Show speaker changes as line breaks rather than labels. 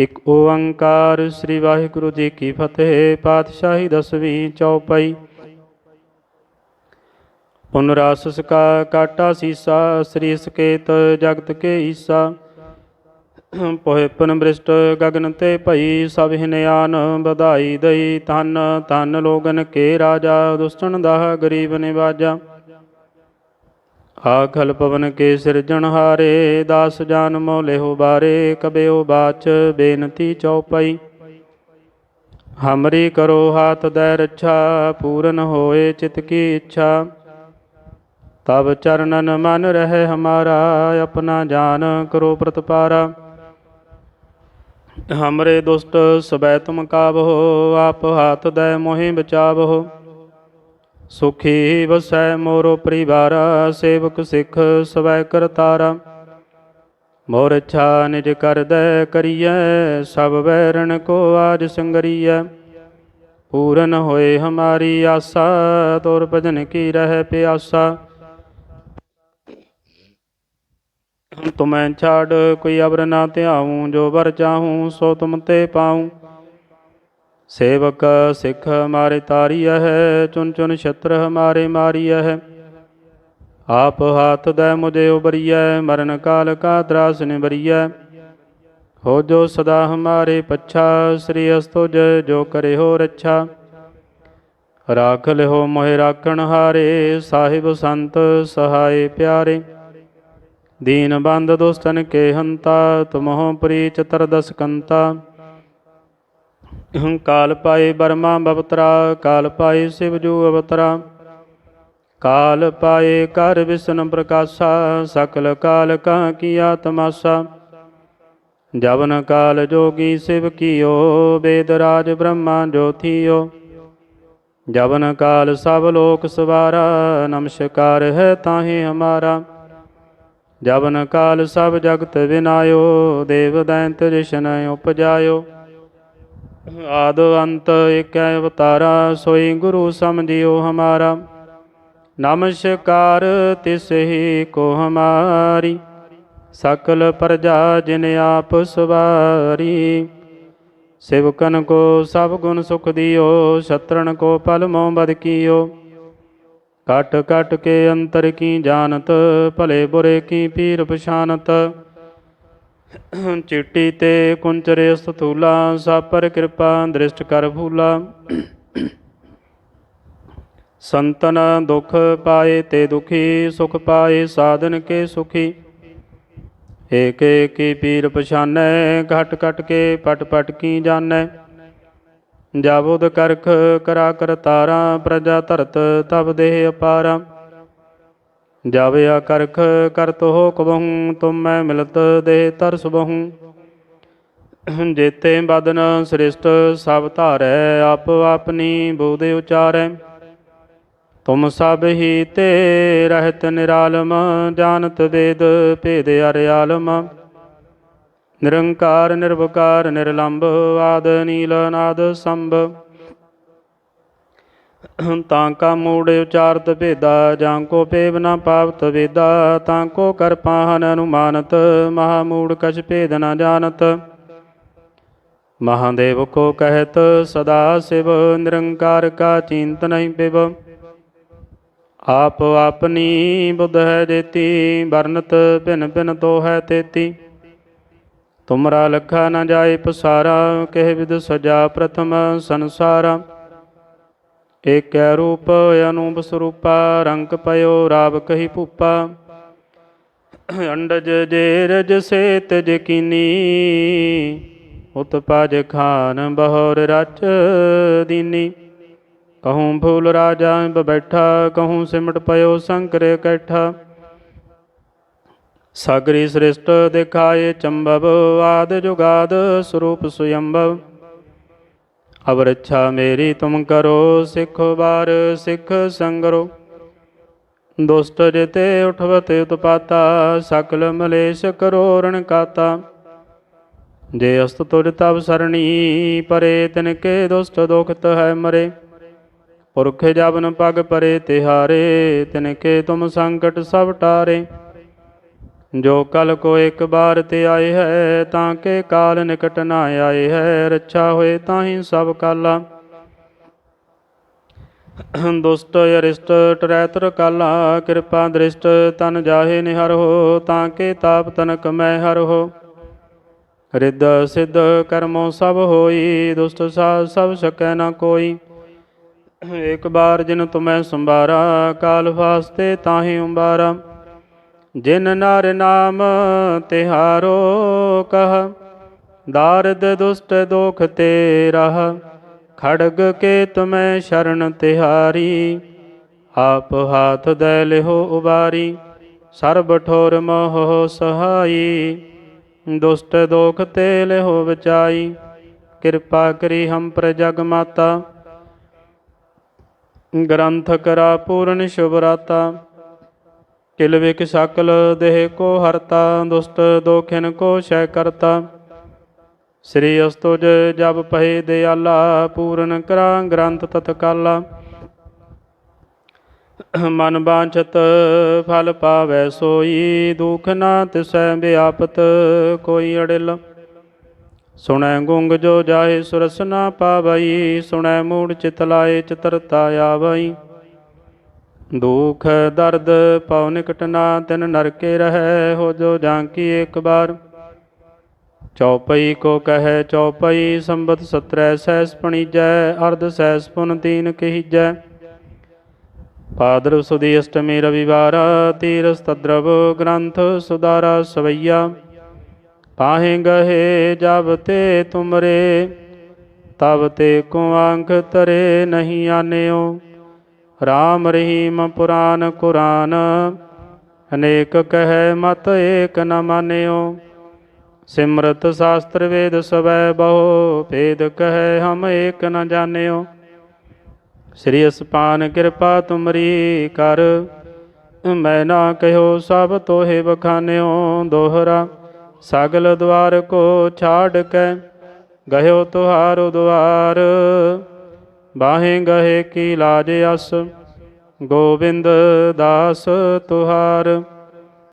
ਇਕ ਓੰਕਾਰ ਸ੍ਰੀ ਵਾਹਿਗੁਰੂ ਜੀ ਕੀ ਫਤਿਹ, ਪਾਤਸ਼ਾਹੀ ਦਸਵੀਂ ਚੌਪਈ। ਪੁਨਰਾਸ ਸਕਾ ਕਾਟਾ ਸੀਸਾ, ਸ੍ਰੀ ਸਕੇਤ ਜਗਤ ਕੇ ਈਸਾ। ਪੋਹਿ ਪਨ ਬ੍ਰਿਸ਼ਟ ਗਗਨ ਤੇ ਭਈ ਸਭ ਹਿਨਿਆਨ ਵਧਾਈ ਦਈ। ਤਨ ਤਨ ਲੋਗਨ ਕੇ ਰਾਜਾ ਦੁਸ਼ਟਨ ਦਾ ਗਰੀਬ ਨਿਵਾਜਾ। ਆਖਲ ਪਵਨ ਕੇ ਸਿਰਜਣਹਾਰੇ ਦਾਸ ਜਾਨ ਮੋਲਿਹੁ ਬਾਰੇ, ਕਬਿਓ ਬਾਚ, ਬੇਨਤੀ ਚਉਪਈ ਹਮਰੀ ਕਰੋ ਹਾਥ ਦੈ ਰੱਛਾ, ਪੂਰਨ ਹੋਏ ਚਿਤ ਕੀ ਇੱਛਾ। ਤਬ ਚਰਨਨ ਮਨ ਰਹਿ ਹਮਾਰਾ, ਆਪਣਾ ਜਾਨ ਕਰੋ ਪ੍ਰਤਪਾਰਾ। ਹਮਰੇ ਦੁਸ਼ਟ ਸਬੈ ਤੁਮ ਕਾਬਹੋ ਆਪ ਹਾਥ ਦੈ ਮੋਹਿ ਬਚਾਵਹੋ ਸੁਖੀ ਵਸੈ ਮੋਰੋ ਪਰਿਵਾਰਾ, ਸੇਵਕ ਸਿੱਖ ਸਵੈ ਕਰਤਾਰਾ। ਮੋਰ ਇੱਛਾ ਨਿਜ ਕਰਦੈ ਕਰੀਐ, ਸਭ ਵੈਰਣ ਕੋ ਆਜ ਸੰਗਰੀਐ। ਪੂਰਨ ਹੋਏ ਹਮਾਰੀ ਆਸਾ, ਤੋਰ ਭਜਨ ਕੀ ਰਹਿ ਪਿਆਸਾ। ਤੁਮੈ ਛਾੜ, ਕੋਈ ਅਬਰ ਨਾ ਧਿਆਉ, ਜੋ ਵਰ ਚਾਹੂੰ, ਸੋ ਤੁਮ ਤੇ ਪਾਉ। ਸੇਵਕ ਸਿੱਖ ਹਮਾਰੇ ਤਾਰੀਆ ਹੈ ਚੁਨ ਚੁਨ ਛਤਰ ਹਮਾਰੇ ਮਾਰੀਆ ਹੈ ਆਪ ਹਾਥ ਦੈ ਮੁਝੇ ਉਬਰੀਐ, ਮਰਨ ਕਾਲ ਕਾ ਤਰਾਸ ਨਿਬਰੀਐ ਹੋ ਜੋ ਸਦਾ ਹਮਾਰੇ ਪੱਛਾ, ਸ੍ਰੀ ਅਸਤੁਜ ਜੋ ਕਰੇ ਹੋ ਰੱਛਾ। ਰਾਖ ਲਿਓ ਮੋਹਿ ਰਾਖਣ ਹਾਰੇ, ਸਾਹਿਬ ਸੰਤ ਸਹਾਏ ਪਿਆਰੇ। ਦੀਨ ਬੰਦ ਦੁਸਤਨ ਕੇ ਹੰਤਾ, ਤੁਮਹੁ ਪ੍ਰੀਚ ਤਰਦਸ ਕੰਤਾ। ਕਾਲ ਪਾਏ ਬਰਮਾ ਬਵਤਰਾ, ਕਾਲ ਪਾਏ ਸਿਵਜੂ ਅਵਤਰਾ। ਕਾਲ ਪਾਏ ਕਰ ਵਿਸ਼ਨ ਪ੍ਰਕਾਸ਼ਾ, ਸਕਲ ਕਾਲ ਕਾ ਕੀਆ ਤਮਾਸਾ ਜਵਨ ਕਾਲ ਜੋਗੀ ਸਿਵ ਕੀਓ, ਵੇਦ ਰਾਜ ਬ੍ਰਹਮਾ ਜੋਥੀਓ ਜਵਨ ਕਾਲ ਸਭ ਲੋਕ ਸਵਾਰਾ, ਨਮਸਕਾਰ ਹੈ ਤਾਹੇ ਹਮਾਰਾ। ਜਵਨ ਕਾਲ ਸਭ ਜਗਤ ਵਿਨਾਇਓ ਦੇਵ ਦੈਂਤ ਜਿਸ਼ਨ ਉਪਜਾਇਓ। ਆਦ ਅੰਤ ਏਕੈ ਅਵਤਾਰਾ, ਸੋਈ ਗੁਰੂ ਸਮਝਿਓ ਹਮਾਰਾ। ਨਮਸਕਾਰ ਤਿਸ ਕੋ ਹਮਾਰੀ। ਸਕਲ ਪ੍ਰਜਾ ਜਿਨ ਆਪ ਸਵਾਰੀ। ਸਿਵਕਨ ਕੋ ਸਭ ਗੁਣ ਸੁਖ ਦਿਓ ਸ਼ਤਰਨ ਕੋ ਪਲ ਮੋਹ ਬਦ ਕੀਓ। ਕਟ ਕਟ ਕੇ ਅੰਤਰ ਕੀ ਜਾਣਤ, ਭਲੇ ਬੁਰੇ ਕੀ ਪੀਰ ਪਛਾਨਤ। ਚਿੱਟੀ ਤੇ ਕੁੰਚਰੇ ਸਥੂਲਾ ਸਾਪਰ ਕਿਰਪਾ ਦ੍ਰਿਸ਼ਟ ਕਰ ਫੂਲਾ। ਸੰਤਨ ਦੁਖ ਪਾਏ ਤੇ ਦੁਖੀ, ਸੁਖ ਪਾਏ ਸਾਧਨ ਕੇ ਸੁਖੀ। ਏਕ ਏਕੀ ਪੀਰ ਪਛਾਨੈ, ਘਟ ਘਟ ਕੇ ਪਟ ਪਟ ਕੀ ਜਾਣੈ। ਜਾਬੁਦ ਕਰਖ ਕਰਾ ਕਰਤਾਰਾ ਪ੍ਰਜਾ ਧਰਤ ਤਬ ਦੇਹ ਅਪਾਰਾ। ਜਾਵਿਆ ਕਰਖ ਕਰਤ ਹੋ ਕਬਹੂ, ਤੁਮ ਮੈਂ ਮਿਲਤ ਦੇ ਤਰਸ ਬਹੂ ਜੇਤੇ ਬਦਨ ਸ੍ਰਿਸ਼ਟ ਸਭ ਧਾਰੈ, ਆਪ ਆਪਣੀ ਬੋਦੇ ਉਚਾਰੈ। ਤੁਮ ਸਭ ਹੀ ਤੇ ਰਹਿਤ ਨਿਰਾਲਮ, ਜਾਣਤ ਵੇਦ ਭੇਦ ਅਰਿਆਲਮ ਨਿਰੰਕਾਰ, ਨਿਰਵਕਾਰ ਨਿਰਲੰਭ ਆਦ ਨੀਲ ਨਾਦ ਸੰਭ। ਤਾਂ ਕਾ ਮੂੜ ਉਚਾਰਤ ਭੇਦਾ, ਜਾਂ ਕੋ ਪੇਵ ਨਾ ਪਾਵਤ ਵੇਦਾ, ਤਾਂ ਕੋ ਕਰ ਪਾਹਨ ਅਨੁਮਾਨਤ, ਮਹਾ ਮੂੜ ਕਛ ਭੇਦ ਨਾ ਜਾਣਤ। ਮਹਾਦੇਵ ਕੋ ਕਹਿਤ, ਸਦਾ ਸਿਵ ਨਿਰੰਕਾਰ ਕਾ ਚਿੰਤ ਨਹੀਂ ਪਿਵ। ਆਪ ਆਪਣੀ ਬੁੱਧ ਹੈ ਜੇਤੀ, ਵਰਨਤ ਭਿਨ ਭਿਨ ਤੋ ਹੈ ਤੇਤੀ। ਤੁਮਰਾ ਲਖਾ ਨਾ ਜਾਏ ਪਸਾਰਾ, ਕਹਿ ਵਿਦ ਸਜਾ ਪ੍ਰਥਮ ਸੰਸਾਰਾ। ਏਕੈ ਰੂਪ ਅਨੂਪ ਸਰੂਪਾ, ਰੰਗ ਪਇਓ ਰਾਵ ਕਹੀ ਭੂਪਾ। ਅੰਡਜ ਜੇ ਰਜ ਸੇਤ ਜਕੀਨੀ ਉਤ ਪਜ ਖਾਨ ਬਹੋਰ ਰਚ ਦੀਨੀ। ਕਹੂੰ ਫੂਲ ਰਾਜਾ ਬੈਠਾ, ਕਹੂੰ ਸਿਮਟ ਪਇਓ ਸ਼ੰਕਰੇ ਕੈਠਾ। ਸਾਗਰੀ ਸ੍ਰਿਸ਼ਟ ਦਿਖਾਏ ਚੰਬਵ, ਆਦ ਜੁਗਾਦ ਸਰੂਪ ਸੁਯੰਭਵ ਅਬ ਰੱਛਾ ਮੇਰੀ ਤੁਮ ਕਰੋ, ਸਿੱਖ ਬਾਰ ਸਿੱਖ ਸੰਗਰੋ। ਦੁਸ਼ਟ ਜਿਤੇ ਉਠਵਤ ਉਤਪਾਤਾ, ਸਕਲ ਮਲੇਸ਼ ਕਰੋ ਰਣ ਕਾਤਾ। ਜੇ ਅਸਤ ਤੁਜ ਤਬ ਸਰਣੀ, ਪਰੇ ਤਿਨ ਕੇ ਦੁਸ਼ਟ ਦੁਖਤ ਹੈ ਮਰੇ। ਪੁਰਖ ਜਬਨ ਪਗ ਪਰੇ ਤਿਹਾਰੇ ਤਿਨ ਕੇ ਤੁਮ ਸੰਕਟ ਸਭ ਟਾਰੇ। ਜੋ ਕਲ ਕੋ ਇੱਕ ਬਾਰ ਤੇ ਆਏ ਹੈ, ਤਾਂ ਕੇ ਕਾਲ ਨਿਕਟ ਨਾ ਆਏ ਹੈ, ਰੱਛਾ ਹੋਏ ਤਾਹੀ ਸਭ ਕਾਲਾ। ਦੁਸਤ ਅਰਿਸ਼ਟ ਟਰੈਤਰ ਕਾਲਾ, ਕਿਰਪਾ ਦ੍ਰਿਸ਼ਟ ਤਨ ਜਾਹੇ ਨਿਹਰ ਹੋ, ਤਾਂ ਕੇ ਤਾਪ ਤਨਕ ਮੈਂ ਹਰ ਹੋ। ਰਿੱਧ ਸਿੱਧ ਕਰਮੋ ਸਭ ਹੋਈ ਦੁਸਤ ਸਾਧ ਸਭ ਸਕੈ ਨਾ ਕੋਈ। ਇੱਕ ਬਾਰ ਜਿਨ ਤੁਮੈ ਸੰਭਾਰਾ, ਕਾਲ ਫਾਸਤੇ ਤਾਹੀ ਉੰਬਾਰਾ। ਜਿਨ ਨਰ ਨਾਮ ਤਿਹਾਰੋ ਕਹ, ਦਾਰਦ ਦੁਸ਼ਟ ਦੋਖ ਤੇ ਰਹ ਖੜਗ ਕੇ ਤੁਮੈ ਸ਼ਰਨ ਤਿਹਾਰੀ, ਆਪ ਹਾਥ ਦੇ ਲਿਹੋ ਉਬਾਰੀ, ਸਰਬ ਠੋਰ ਮੋਹ ਸਹਾਈ, ਦੁਸ਼ਟ ਦੋਖ ਤੇ ਲਿਹੋ ਬਚਾਈ, ਕਿਰਪਾ ਕਰੀ ਹਮ ਪ੍ਰ ਜਗ ਮਾਤਾ ਗ੍ਰੰਥ ਕਰਾ ਪੂਰਨ ਸ਼ੁਭ ਰਾਤਾ ਕਿਲ ਵਿਕ ਸਕਲ ਦੇਹ ਕੋ ਹਰਤਾ, ਦੁਸ਼ਟ ਦੋਖਿਨ ਕੋ ਸ਼ੈ ਕਰਤਾ। ਸ੍ਰੀ ਅਸਤੁਜ ਜਬ ਪਹਿ ਦਿਆਲਾ, ਪੂਰਨ ਕਰਾਂ ਗ੍ਰੰਥ ਤਤਕਾਲਾ। ਮਨ ਬਾਂਛਤ ਫਲ ਪਾਵੈ ਸੋਈ, ਦੁਖ ਨਾ ਤਿਸੈ ਵਿਆਪਤ ਕੋਈ ਅੜਿਲ। ਸੁਣੈ ਗੁੰਗ ਜੋ ਜਾਏ ਸੁਰਸ ਨਾ ਪਾਵਈ, ਸੁਣੈ ਮੂੜ ਚਿਤ ਲਾਏ ਚਤਰਤਾ ਆਵਈ। ਦੁਖ ਦਰਦ ਪਉ ਨਿਕਟ ਨਾ, ਤਿਨ ਨਰਕੇ ਰਹੈ ਹੋ ਜੋ ਜਾਂਕੀ ਇੱਕ ਬਾਰ। ਚੌਪਈ ਕੋ ਕਹੈ, ਚੌਪਈ ਸੰਬਤ ਸਤਰੈ ਸੈਸ ਪਣੀਜੈ, ਅਰਧ ਸੈਸ ਪੁਨ ਤੀਨ ਕਹੀਜੈ। ਪਾਦਰ ਸੁਦੀ ਅਸ਼ਟਮੀ ਰਵਿਵਾਰ, ਤੀਰਸ ਤਦਰਵ ਗ੍ਰੰਥ ਸੁਦਾਰਾ ਸਵਈਆ। ਪਾਹੇ ਗਹੇ, ਜਬ ਤੇ ਤੁਮਰੇ, ਤਬ ਤੇ ਕੋ ਅੰਕ ਤਰੇ ਨਹੀਂ ਆਨਿਓ। ਰਾਮ ਰਹੀਮ ਪੁਰਾਨ ਕੁਰਾਨ, ਅਨੇਕ ਕਹੈ ਮਤ ਏਕ ਨ ਮਾਨਿਓ। ਸਿਮਰਤ ਸ਼ਾਸਤਰ ਵੇਦ ਸਵੈ ਬਹੁ, ਭੇਦ ਕਹੈ ਹਮ ਏਕ ਨ ਜਾਣਿਓ। ਸ੍ਰੀ ਅਸਪਾਨ ਕਿਰਪਾ ਤੁਮਰੀ ਕਰ, ਮੈਂ ਨਾ ਕਹਿਓ ਸਭ ਤੋਹੇ ਬਖਾਨਿਓ। ਦੋਹਰਾ ਸਗਲ ਦਵਾਰ ਕੋ ਛਾੜ ਕੇ ਗਇਓ ਤੁਹਾਰੋ ਦੁਆਰ ਬਾਹੇ ਗਹੇ ਕੀ ਲਾਜ ਅਸ ਗੋਬਿੰਦ ਦਾਸ ਤੁਹਾਰ।